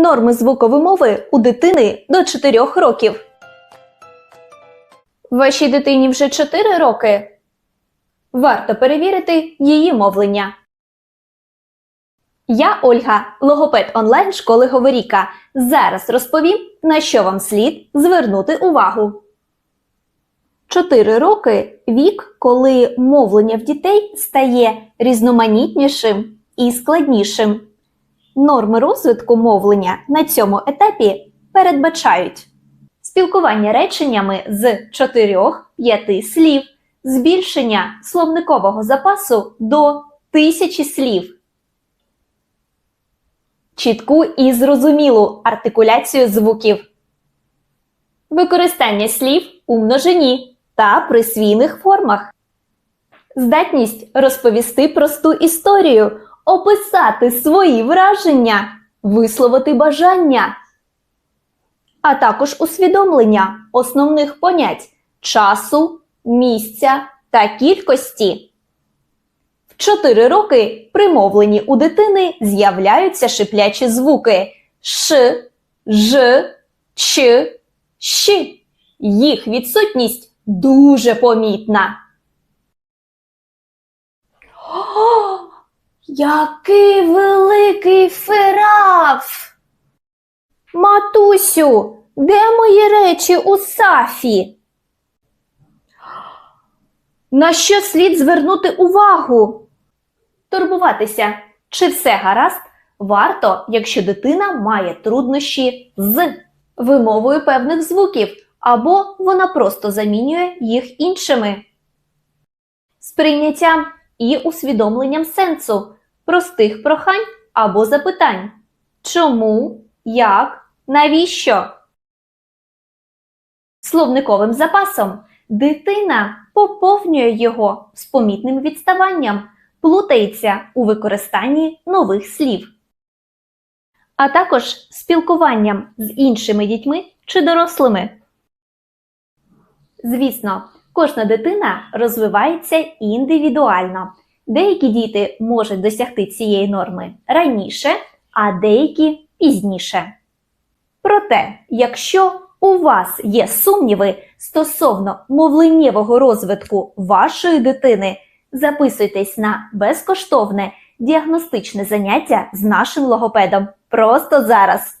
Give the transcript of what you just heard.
Норми звукової мови у дитини до 4 років. Вашій дитині вже 4 роки. Варто перевірити її мовлення. Я Ольга, логопед онлайн школи Говоріка. Зараз розповім, на що вам слід звернути увагу. 4 роки вік, коли мовлення в дітей стає різноманітнішим і складнішим. Норми розвитку мовлення на цьому етапі передбачають спілкування реченнями з 4-5 слів, збільшення словникового запасу до тисячі слів, чітку і зрозумілу артикуляцію звуків, використання слів у множині та присвійних формах, здатність розповісти просту історію, описати свої враження, висловити бажання, а також усвідомлення основних понять часу, місця та кількості. В 4 роки при мовленні у дитини з'являються шиплячі звуки ш, ж, ч, щ. Їх відсутність дуже помітна. Який великий фераф! Матусю, де мої речі у сафі? На що слід звернути увагу? Турбуватися, чи все гаразд, варто, якщо дитина має труднощі з вимовою певних звуків, або вона просто замінює їх іншими. Сприйняттям і усвідомленням сенсу простих прохань або запитань. Чому, як, навіщо? Словниковим запасом дитина поповнює його з помітним відставанням, плутається у використанні нових слів, а також спілкуванням з іншими дітьми чи дорослими. Звісно, кожна дитина розвивається індивідуально. Деякі діти можуть досягти цієї норми раніше, а деякі пізніше. Проте, якщо у вас є сумніви стосовно мовленнєвого розвитку вашої дитини, записуйтесь на безкоштовне діагностичне заняття з нашим логопедом просто зараз.